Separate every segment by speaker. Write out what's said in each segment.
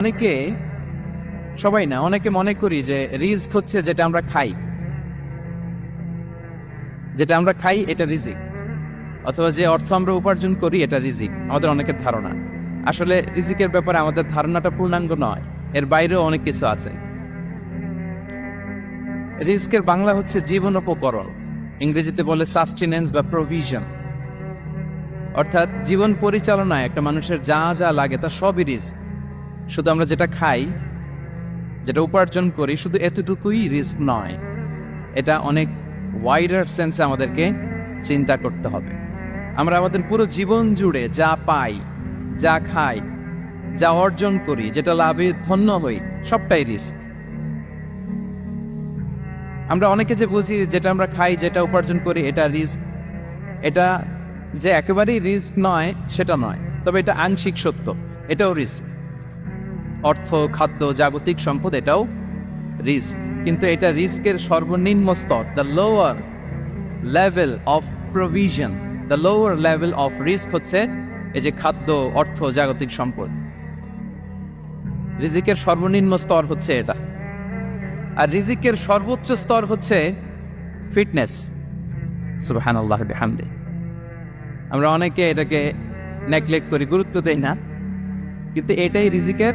Speaker 1: অনেকে, সবাই না, অনেকে মনে করি যে রিস্ক হচ্ছে যেটা আমরা খাই। যেটা আমরা খাই, এটা রিজিক। অথবা যে অর্থ আমরা উপার্জন করি, এটা রিজিক। আমাদের অনেকের ধারণা। আসলে রিজিকের ব্যাপারে আমাদের ধারণাটা পূর্ণাঙ্গ নয়। এর বাইরেও অনেক কিছু আছে। রিস্কের বাংলা হচ্ছে জীবন উপকরণ। ইংরেজিতে বলে সাস্টেনেন্স বা প্রভিশন অর্থাৎ জীবন পরিচালনায় একটা মানুষের যা যা লাগে তা সবই রিস্ক শুধু আমরা যেটা খাই, যেটা উপার্জন করি, শুধু এতটুকুই রিস্ক নয়। এটা অনেক ওয়াইডার সেন্সে আমাদেরকে চিন্তা করতে হবে। আমরা আমাদের পুরো জীবন জুড়ে যা পাই, যা খাই, যা অর্জন করি, যেটা লাভে ধন্য হই, সবটাই রিস্ক আমরা অনেকে যে বুঝি যেটা আমরা খাই, যেটা উপার্জন করি, এটা রিস্ক এটা যে একেবারেই রিস্ক নয়, সেটা নয়। তবে এটা আংশিক সত্য, এটাও রিস্ক অর্থ, খাদ্য, জাগতিক সম্পদ, এটাও রিস্ক কিন্তু এটা রিস্কের সর্বনিম্ন স্তর the lower level of provision the lower level of risk হচ্ছে এই যে খাদ্য, অর্থ, জাগতিক সম্পদ। রিজিকের সর্বনিম্ন স্তর হচ্ছে এটা। আর রিজিকের সর্বোচ্চ স্তর হচ্ছে ফিটনেস সুবাহান আল্লাহ আমরা অনেকে এটাকে নেগলেক্ট করি, গুরুত্ব দেই না। কিন্তু এটাই রিজিকের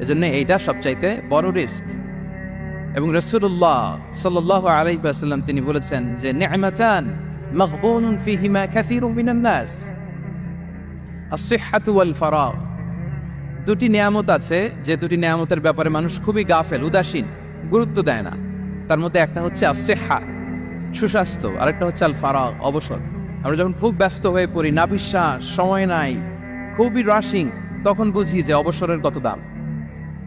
Speaker 1: এজন্য এইটা সবচাইতে বড় রিস্ক। এবং রসুল্লাহ সাল্লাহ আলাইসাল্লাম তিনি বলেছেন যে নেমাচান মকবুন ফিহিমা কাসীরুম মিনান নাস। as-sihhatu wal faragh দুটি নিয়ামত আছে, যে দুটি নিয়ামতের ব্যাপারে মানুষ খুবই গাফেল, উদাসীন, গুরুত্ব দেয় না। তার মধ্যে একটা হচ্ছে আসেহা সুস্বাস্থ্য, আরেকটা হচ্ছে আল ফারাগ অবসর। আমরা যখন খুব ব্যস্ত হয়ে পড়ি না বিশ্বাস সময় নাই, খুবই রাশিং তখন বুঝি যে অবসরের কত দাম।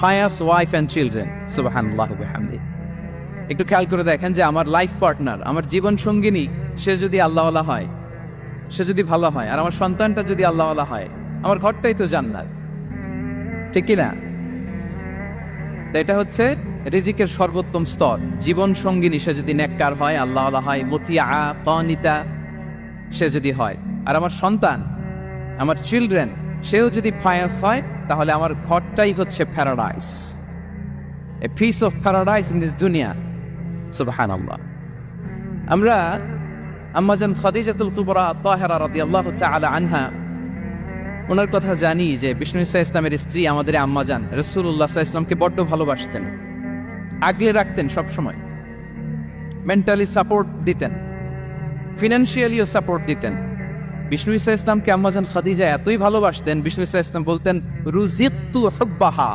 Speaker 1: ফায়াস ওয়াইফ অ্যান্ড চিলড্রেন সুবাহান্লাহ হামদি একটু খেয়াল করে দেখেন যে আমার লাইফ পার্টনার আমার জীবন সঙ্গিনী, সে যদি আল্লাহওয়ালা হয়, সে যদি ভালো হয়, আর আমার সন্তানটা যদি আল্লাহওয়ালা হয়, আমার ঘরটাই তো জান্নাত। ঠিক কি না? তো এটা হচ্ছে রিজিকের সর্বোত্তম স্তর। জীবন সঙ্গিনী, সে যদি নেককার হয় আল্লাহ হয়, মতিয়া, কনিতা, সে যদি হয়। আর আমার সন্তান, আমার চিলড্রেন সেও যদি ফায়াস হয় তাহলে আমার ঘরটাই হচ্ছে paradise a piece of paradise in this দুনিয়া সুবহান আল্লাহ আমরা আম্মাজান খাদিজাতুল কুবরা তাহেরা রাদিয়াল্লাহু তাআলা আনহা, ওনার কথা জানি যে বিষ্ণু ইসা ইসলামের স্ত্রী আমাদের আম্মাজান রসুল্লাহ ইসলামকে বড্ড ভালোবাসতেন, আগলে রাখতেন সবসময় মেন্টালি সাপোর্ট দিতেন ফিনান্সিয়ালিও সাপোর্ট দিতেন। বিষ্ণু ইসা ইসলামকে আম্মাজান খাদিজা এতই ভালোবাসতেন, বিষ্ণু ইসা ইসলাম বলতেন, রুজিকতু হুব্বাহা।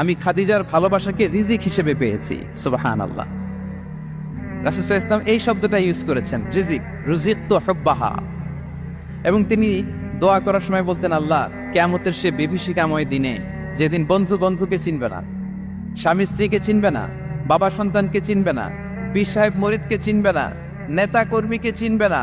Speaker 1: আমি খাদিজার ভালোবাসাকে রিজিক হিসেবে পেয়েছি সুবাহান আল্লাহ রাসুসা ইসলাম এই শব্দটা ইউজ করেছেন, রিজিক, রুজিকতু হুব্বাহা। এবং তিনি দোয়া করার সময় বলতেন, আল্লাহ কেমতের সে বিভীষিকাময় দিনে যেদিন বন্ধু বন্ধুকে চিনবে না, স্বামী স্ত্রীকে চিনবে না, বাবা সন্তানকে চিনবে না, পীর সাহেব মরিদকে চিনবে না, নেতা কর্মীকে চিনবে না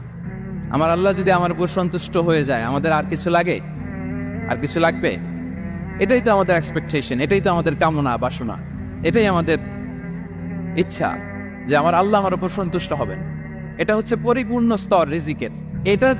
Speaker 1: আমার আল্লাহ যদি আমার উপর সন্তুষ্ট হয়ে যায়, আমাদের আর কিছু লাগে? আর কিছু লাগবে? এটাই তো আমাদের এক্সপেকটেশন এটাই তো আমাদের কামনা, বাসনা। এটাই আমাদের ইচ্ছা যে আমার আল্লাহ আমার উপর সন্তুষ্ট হবেন। এটা হচ্ছে পরিপূর্ণ স্তর, রিজিকের। এটা